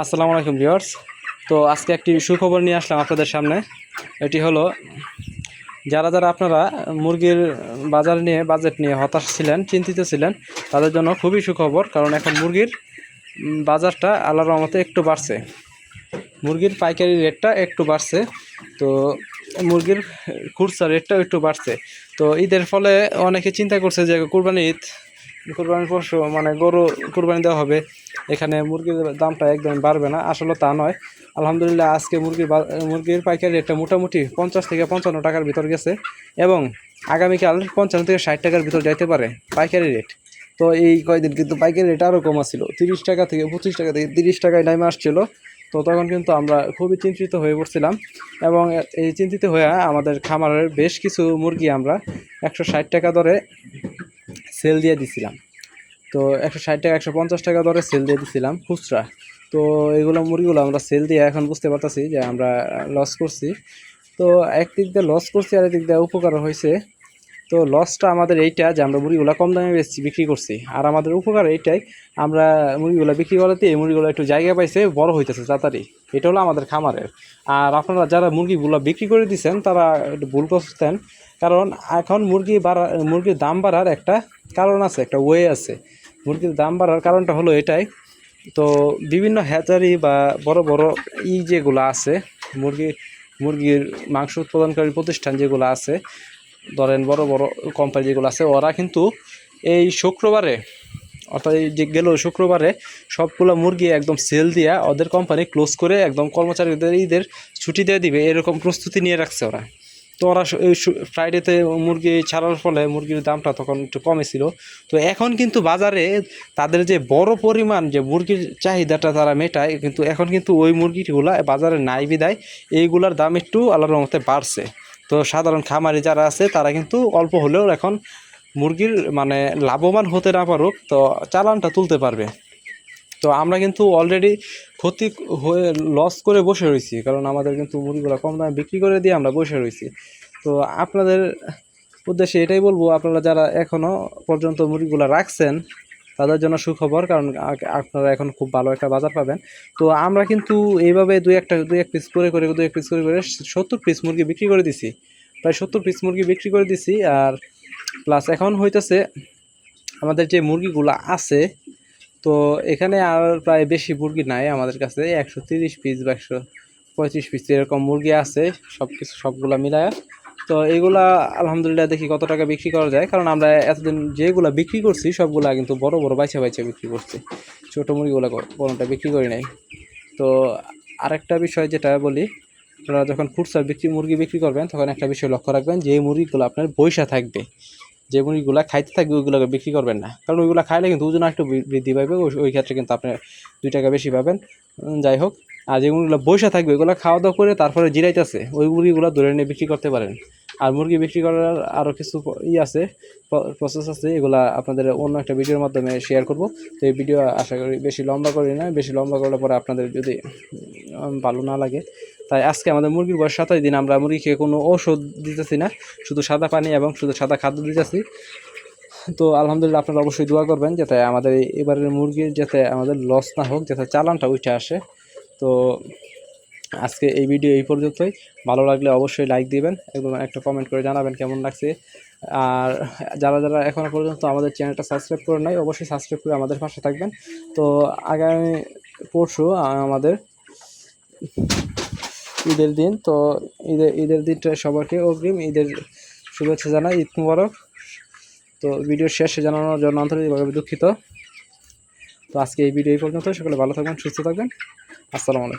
আসসালামু আলাইকুম, ভিউয়ার্স। তো আজকে একটি সুখবর নিয়ে আসলাম আপনাদের সামনে। এটি হলো, যারা যারা আপনারা মুরগির বাজার নিয়ে, বাজেট নিয়ে হতাশ ছিলেন, চিন্তিত ছিলেন, তাদের জন্য খুবই সুখবর, কারণ এখন মুরগির বাজারটা আল্লাহর রহমতে একটু বাড়ছে। মুরগির পাইকারি রেটটা একটু বাড়ছে। তো মুরগির খুচরা রেটটাও একটু বাড়ছে। তো ঈদের ফলে অনেকে চিন্তা করছে যে, কুরবানি ঈদ কুরবানির পরশু মানে গরু কুরবানি দেওয়া হবে। এখানে মুরগির দামটা একদম বাড়বে না, আসলে তা নয়। আলহামদুলিল্লাহ, আজকে মুরগির মুরগির পাইকারি রেটটা মোটামুটি পঞ্চাশ থেকে পঞ্চান্ন টাকার ভিতর গেছে এবং আগামীকাল পঞ্চান্ন থেকে ষাট টাকার ভিতর যাইতে পারে পাইকারি রেট। তো এই কয়দিন কিন্তু পাইকারি রেট আরও কমা ছিল তিরিশ টাকা থেকে পঁচিশ টাকা থেকে তিরিশ টাকায় নেমে আসছিল। তো তখন কিন্তু আমরা খুবই চিন্তিত হয়ে পড়ছিলাম এবং এই চিন্তিত হয়ে আমাদের খামারের বেশ কিছু মুরগি আমরা একশো ষাট টাকা দরে সেল দিয়ে দিছিলাম। তো একশো ষাট টাকা, একশো পঞ্চাশ টাকা দরে সেল দিয়ে দিছিলাম খুচরা। তো এগুলো মুরগিগুলো আমরা সেল দিয়ে এখন বুঝতে পারতেছি যে আমরা লস করছি। তো একদিক দিয়ে লস করছি আর একদিক দিয়ে উপকার হয়েছে। তো লসটা আমাদের এইটা যে আমরা মুরগিগুলো কম দামে বেচছি, বিক্রি করছি। আর আমাদের উপকার এইটাই, আমরা মুরগিগুলো বিক্রি করাতে এই মুরগিগুলো একটু জায়গা পাইছে, বড় হইতেছে তাড়াতাড়ি। এটা হলো আমাদের খামারের। আর আপনারা যারা মুরগিগুলো বিক্রি করে দিচ্ছেন তারা একটু ভুল করতেন কারণ এখন মুরগি বাড়া, মুরগির দাম বাড়ার একটা কারণ আছে, একটা ওয়ে আছে। মুরগির দাম বাড়ার কারণটা হলো এটাই। তো বিভিন্ন হ্যাচারি বা বড় বড় ই যেগুলো আছে, মুরগি, মুরগির মাংস উৎপাদনকারী প্রতিষ্ঠান যেগুলো আছে, ধরেন বড় বড় কোম্পানি যেগুলো আছে, ওরা কিন্তু এই শুক্রবারে, অর্থাৎ এই যে গেল শুক্রবারে সবগুলো মুরগি একদম সেল দিয়া ওদের কোম্পানি ক্লোজ করে একদম কর্মচারীদের ঈদের ছুটি দিয়ে দিবে, এরকম প্রস্তুতি নিয়ে রাখছে ওরা। তো ওরা ফ্রাইডেতে মুরগি ছাড়ার ফলে মুরগির দামটা তখন একটু কমে ছিল। তো এখন কিন্তু বাজারে তাদের যে বড় পরিমাণ যে মুরগির চাহিদাটা তারা মেটায়, কিন্তু এখন কিন্তু ওই মুরগিগুলা বাজারে নাই বিদায়। এইগুলার দাম একটু আল্লাহর মতে বাড়ছে। তো সাধারণ খামারি যারা আছে, তারা কিন্তু অল্প হলেও এখন মুরগির মানে লাভবান হতে না পারুক, তো চালানটা তুলতে পারবে। তো আমরা কিন্তু অলরেডি ক্ষতি হয়ে লস করে বসে রয়েছি, কারণ আমাদের কিন্তু মুরগিগুলো কম দামে বিক্রি করে দিয়ে আমরা বসে রয়েছি। তো আপনাদের উদ্দেশ্যে এটাই বলব, আপনারা যারা এখনও পর্যন্ত মুরগিগুলো রাখছেন, তাদের জন্য সুখবর, কারণ আপনারা এখন খুব ভালো একটা বাজার পাবেন। তো আমরা কিন্তু এইভাবে দুই একটা, দুই এক পিস করে করে, দুই এক পিস করে করে সত্তর পিস মুরগি বিক্রি করে দিছি। প্রায় সত্তর পিস মুরগি বিক্রি করে দিছি, আর প্লাস এখন হইতেছে আমাদের যে মুরগিগুলো আছে তো এখানে আর প্রায় বেশি মুরগি নাই আমাদের কাছে। একশো তিরিশ পিস বা একশো পঁয়ত্রিশ পিস এরকম মুরগি আছে সব কিছু সবগুলো মিলায়। তো এগুলা আলহামদুলিল্লাহ দেখি কত টাকা বিক্রি করা যায়। কারণ আমরা এতদিন যেগুলা বিক্রি করছি, সবগুলা কিন্তু বড় বড় বাইচা বাইচা বিক্রি করছি। ছোটো মুরগিগুলো কোনোটা বিক্রি করি নাই। তো আরেকটা বিষয় যেটা বলি, আপনারা যখন খুচরা বিক্রি মুরগি বিক্রি করবেন, তখন একটা বিষয় লক্ষ্য রাখবেন যে মুরগিগুলো আপনার বৈশা থাকবে। যে মুরগিগুলো খাইতে থাকবে ওইগুলোকে বিক্রি করবেন না। কারণ ওইগুলো খাইলে কিন্তু ওজন একটু বৃদ্ধি পাবে ওই- ক্ষেত্রে কিন্তু আপনি দুই টাকা বেশি পাবেন। যাই হোক, আর যে মুরগিগুলো বৈশা থাকবে, ওইগুলো খাওয়া দাওয়া করে তারপরে জিরাইতেছে, ওই মুরগিগুলো ধরে নিয়ে বিক্রি করতে পারেন। আর মুরগি বিক্রি করার আরও কিছু ই আছে প্রসেস আছে, এগুলা আপনাদের অন্য একটা ভিডিওর মাধ্যমে শেয়ার করব। তো এই ভিডিও আশা করি বেশি লম্বা করি না, বেশি লম্বা করলে পরে আপনাদের যদি ভালো না লাগে তাই আজকে আমাদের মুরগির বয়স সাতাশ দিন, আমরা মুরগিকে কোনো ঔষধ দিতেছি না, শুধু সাদা পানি এবং শুধু সাদা খাদ্য দিতেছি। তো আলহামদুলিল্লাহ আপনারা অবশ্যই দোয়া করবেন যাতে আমাদের এবারের মুরগির যাতে আমাদের লস না হোক, যাতে চালানটা উঠে আসে। তো আজকে এই ভিডিও এই পর্যন্তই। ভালো লাগলে অবশ্যই লাইক দিবেন এবং একটা কমেন্ট করে জানাবেন কেমন লাগছে। আর যারা যারা এখনও পর্যন্ত আমাদের চ্যানেলটা সাবস্ক্রাইব করে নাই, অবশ্যই সাবস্ক্রাইব করে আমাদের পাশে থাকবেন। তো আগামী পরশু আমাদের ঈদের দিন, তো ঈদের ঈদের দিনটা সবাইকে অগ্রিম ঈদের শুভেচ্ছা জানাই, ঈদ মুবারক। তো ভিডিও শেষে জানানোর জন্য আন্তরিকভাবে দুঃখিত। তো আজকে এই ভিডিও এই পর্যন্ত সকলে ভালো থাকবেন, সুস্থ থাকবেন। আসসালামু আলাইকুম।